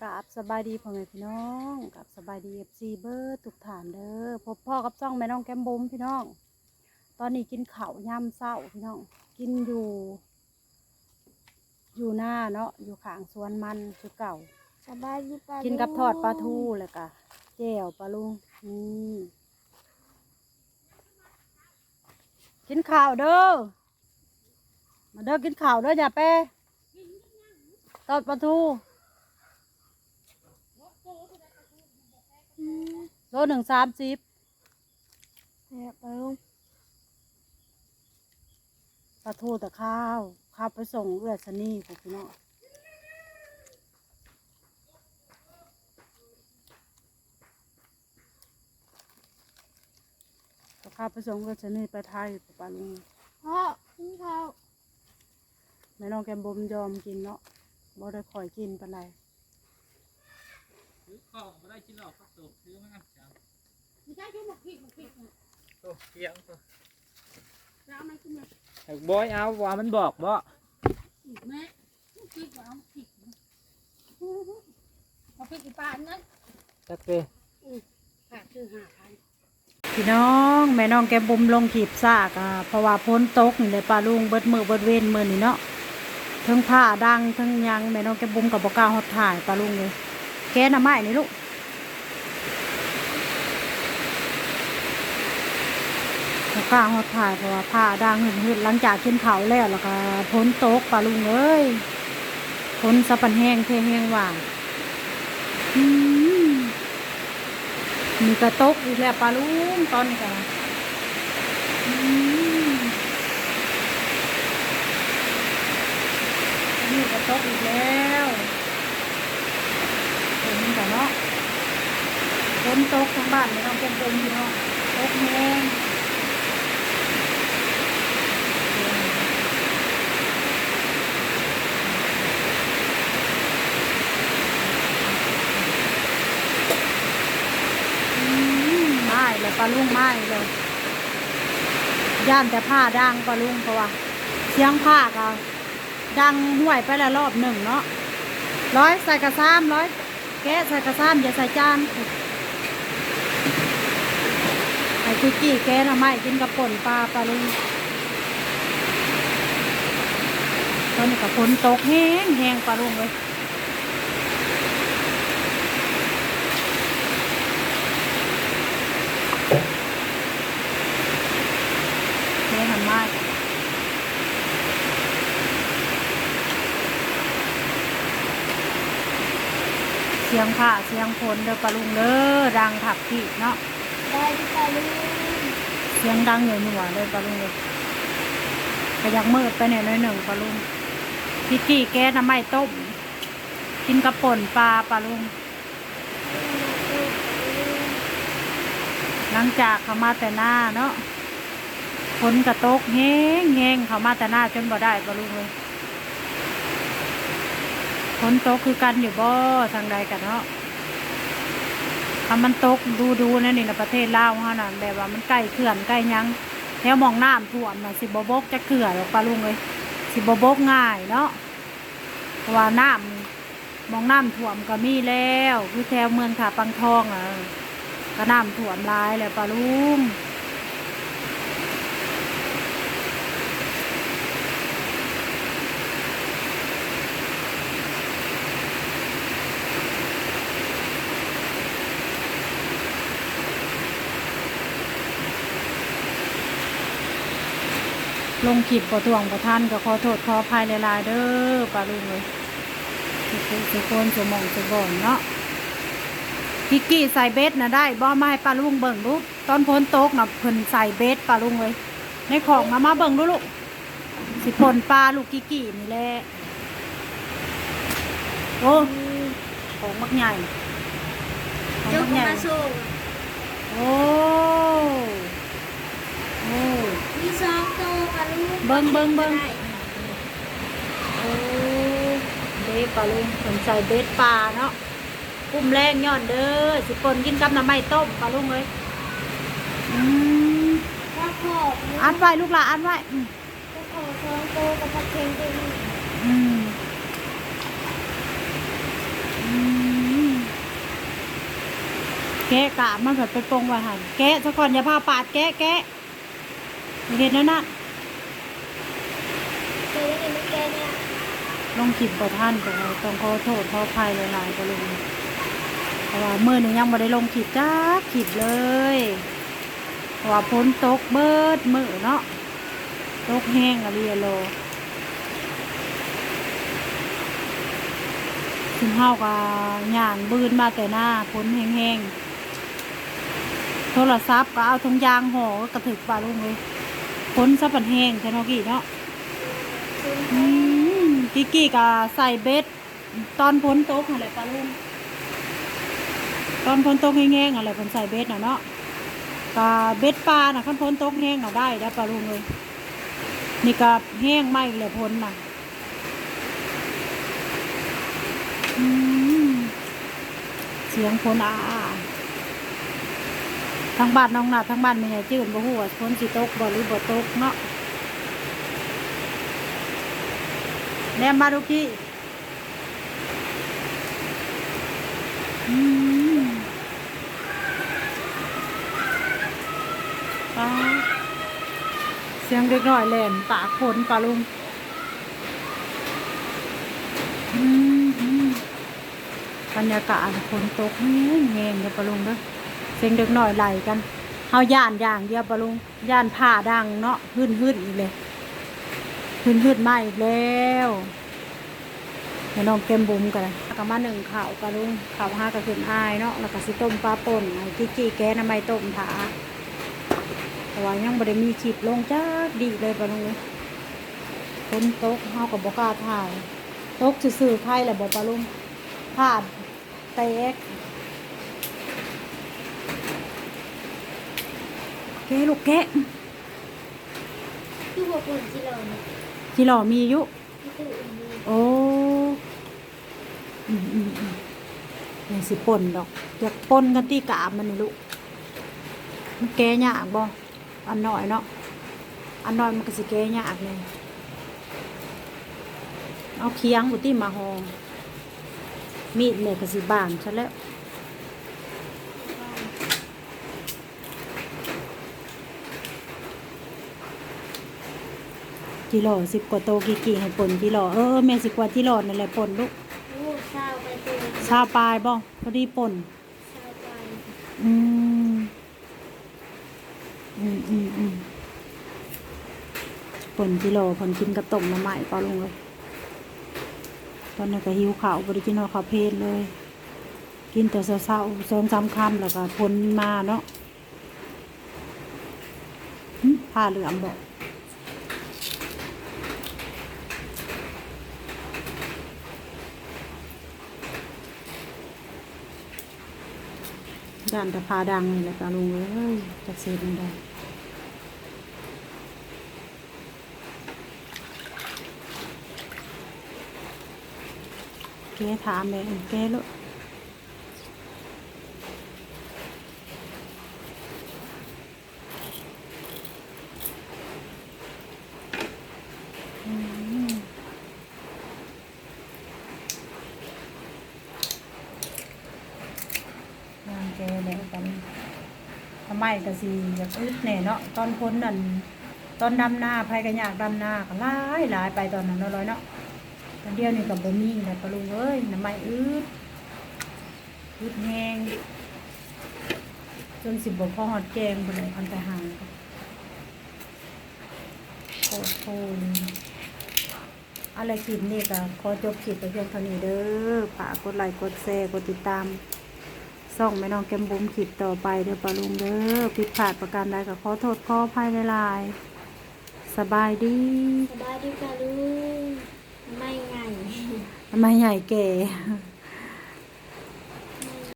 กราบสบายดีพ่อแม่พี่น้องกราบสบายดีเอฟซีเบิร์ดทุกฐานเด้อพบพ่อกับจ้องแม่น้องแก้มบุ้มพี่น้อง ตอนนี้กินข้าวยำเศร้าพี่น้อง กินอยู่ อยู่หน้าเนาะอยู่ข้างสวนมันคือเก่า สบายดีปะกินกับทอดปลาทูเลยกะแจ่วปลาลุงนี่กินข้าวเด้อมาเด้อกินข้าวเด้ออย่าไปทอดปลาทู อืม โลหนึ่งสามสิบแซ่บปะลุงปลาทูแต่ข้าวข้าวไปส่งเอื้อสนี่พวกพี่น้องแต่ข้าวไปส่งเอื้อสนี่ไปไทยปลาลุงพ่อกินข้าวแม่น้องแกมบมยอมกินเนาะบ่ได้คอยกินปานใดซื้อของไม่ได้กินหรอกครับตัวซื้อมา จ้าไม่ใช่ที่หมกพริกหมกพริกนะตัวเกียงตัวแล้วมันกินแบบไอ้บอยเอาว่ามันบอกบ่อีกแม่พริกเอาพริกนะเอาพริกอีปานนั้นจักเตขาดคือหาพันพี่น้องแม่น้องแกมบมลงขีบซากอะเพราะว่าพ้นตกนี่เลยปลาลุงเบิดมือเบิดเวนมือนี่เนาะทั้งผ้าดังทั้งยังแม่น้องแกมบมกับบกล้าฮอดถ่ายปลาลุงเลยแกน่ะไม้นี่ลูก บ่กล้าฮอดถ่ายเพราะว่าผ้าดังหึ่นหึ่นหลังจากกินเขาแล้วแล้วก็พ้นตกปลาลุงเอ้ยพ้นสะปันแห้งเทแห้งหว่างมีกระตกอีกแล้วปลาลุงตอนนี้กันมีกระตกอีกแล้วเห็นกันเนาะฝนตกทั้งบ้านไม่ต้องเป็นลมพี่น้องตกแห้งอืมไม่เลยปลาลุงไม่เลย ย่านแต่ผ้าดังปลาลุงเพราะว่าเสียงผ้าก็ดังห่วยไปแล้วรอบหนึ่งเนาะร้อยใส่กระซ้ำร้อยแกะใส่กระซ้ำอย่าใส่จานไอ้คุกกี้แกะหน่อไมกินกับป่นปลาปลาลุงตอนนี้กับฝนตกแห้งแห้งปลาลุงเลยแห้งหันไม้เสียงผ้าเสียงฝนเด้อปลาลุงเด้อดังถักพี่เนาะสบายดีปะลุงเสียงดังเหนื่อยหน่วเลยปลาลุงเลยก็อยากมืดไปเนี่ยน้อยหนึ่งปลาลุงพี่กี้แก้น้ำไม้ต้มกินกระป่นปลาปลาลุงหลังจากเขามาแต่หน้าเนาะฝนกระตกแห้งแห้งเขามาแต่หน้าจนบ่ได้ปลาลุงเลย นตกคือกันอยู่บ่ทางใดกันเนาะถ้ามันตกดูดูนั่นนี่นะประเทศลาวเฮาน่ะแบบว่ามันใกล้เขื่อนใกล้ยังแถวมองน้ำท่วมน่ะสิบบกจะเขื่อนหรอกปลาลุงเลยสิบบกง่ายเนาะเพราะว่าน้ำมองน้ำท่วมก็มีแล้วคือแถวเมืองถาปังทองอะก็น้ำท่วมลายเลยปลาลุง ลงขีดประทวงประท่านก็ขอโทษขออภัยหลายๆเด้อปลาลุงเลยทุกคนทุกคนสมองสมบ่อนเนาะพิกกี้ใส่เบสนะได้บ่มาให้ปลาลุงเบิ่งลูกตอนพ้นโต๊กนะเพิ่นใส่เบสปลาลุงเลยในของมามาเบิ่งดูลูกสิปนปลาลูกกิกกี้นี่แหละโอ้ของมักใหญ่ของเจ้ามักขอใหงญ่มาส่งโอ้โอ้มีสองตัวปะ ลุงเบิ่งเบิ่งเบิ่งได้โอ้เบสปลาลุงเพิ่นใส่เบสปลาเนาะกุ้มแรงย้อนเด้อสิปนกินกับน้ำไม้ต้มปลาลุงเลยอืมพ่อพ่ออันไว้ลูกหลานอันไว้อืมพ่อพ่อสองตัวกับพ่อเค็งตัวนี้อืมอืมแกะกะมันแบบไปปรงไว้หันแกะซะก่อนอย่าพาปาดแกะแกะอย่าเห็นนั่นน่ะ เคยได้ยินมันแกเนี่ยลงคลิปบ่ท่านก็ต้องขอโทษขออภัยหลายๆก็ลงเพราะว่ามื้อนี้ยังบ่ได้ลงคลิปจ้าคลิปเลยเพราะว่าฝนตกเบิดมือเนาะตกแห้งอะเรียโลซึ่งเฮาก็ย่างบืนมาแต่หน้าฝนแห้งๆโทรศัพท์ก็เอาทงยางห่อก็กระถึกปลาลุงเลยฝนซะปันแห้งแค่เนาะกี่เนาะ กิกกี้ก็ใส่เบ็ดตอนพ้นโตกอะไรปลาลุงตอนพ้นโตกแห้งๆอะไรผมใส่เบ็ดน่ะเนาะก็เบ็ดปลาน่ะขั้นพ้นโตกแห้งน่ะได้ได้ปลาลุงเลย นี่ก็แห้งไหมเลยพ้นน่ะเสียงพ้นอาทางบ้านน้องนาทางบ้านไม่ใหญ่จืดบ่ฮู้ว่าพ้นสิตกบ่หรือบ่ตกเนาะ แนมมาดูกี้อืมปลาเสียงเด็กน้อยแหลนปากฝนปลาลุงอืมอืมบรรยากาศฝนตกแห้งแห้งเดี๋ยวปลาลุงเด้อเสียงเด็กหน้อยไหลกันเฮาย่านอย่างเดียวปลาลุงย่านผ้าดังเนาะหึ่นหึ่นอีกเลย หึ่นหึ่นมาอีกแล้วเดี๋ยวน้องเต็มบุ้มกันเลยแล้วก็มาหนึ่งข่าวกระลุงข่าวห้ากระขึ้นอายเนาะแล้วก็สิต้มปลาป่นไอ้กี้กี้แก้น้ำใบต้มถาแต่ว่ายังบ่ได้มีขีดลงจ้าดีเลยปะลุงเลยคนตกเฮากับบกาถ่ายตกซื่อไข่แหละบอกปลาลุงพลาดแตกแกลูกแกคือหัวคนที่เราเนี่ย จีหล่อมีอายุที่คืออื่นดีโอ้อืมอืมอืมยังสิป่นดอก อยากป่นกันตีกาบมันนี่ลูกมันแก้ยากบ่อันน้อยเนาะอันน้อยมันก็สิแก้ยากเลยเอาเคียงบุตีมาหองมีดเนี่ยก็สิบางซะแล้ว จิหล่อสิบกว่าโตกี่กี่ให้ป่นจิหล่อเออแม่สิกว่าจิหล่อนั่นแหละป่นลูกโอ้เศร้าไปตัวชาวปลายบ่พอดีป่นเศร้าไปอืมอืมอืมอืมป่นจิโลผนกินกับต้มน้ำใหม่ปลาลงเลยตอนนี้ก็หิวข้าวบริกินเอาข้าวเพลนเลย กินแต่เช้าๆสองสามคำแล้วก็พ้นมาเนาะหึผ้าเหลืองบอก จันทพาดังนี่แหละปลาลุงเลยจะเสร็จไม่ได้แกถามแม่แกลูกอืมนางแกแล้วกันทำไมก็สิอยากอึดแน่เนาะตอนพ้นนั่นตอนดำหน้าภัยกันอยากดำหน้าก็หลายหลายไปตอนนั้นเนาะร้อยเนาะตอนเดียวนี่กับบ่มีแหละปะลุงเอ้ยน้ำไม้อืดอืดแห้งจนสิบบ่พอหอดแกงบ่เลยพันแต่หางโคตรโคตรอะไรคลิปนี่ก็ขอจบคลิปไปเพียงเท่านี้เด้อฝากกดไลค์ กดแชร์ กดติดตาม ส่องแม่น้องแกมบุ้มคลิปต่อไปเด้อปะลุงเด้อผิดพลาดประการใดก็ขอโทษขออภัยหลายๆสบายดีสบายดีปลาลุงไม่ไงทำไมใหญ่แก่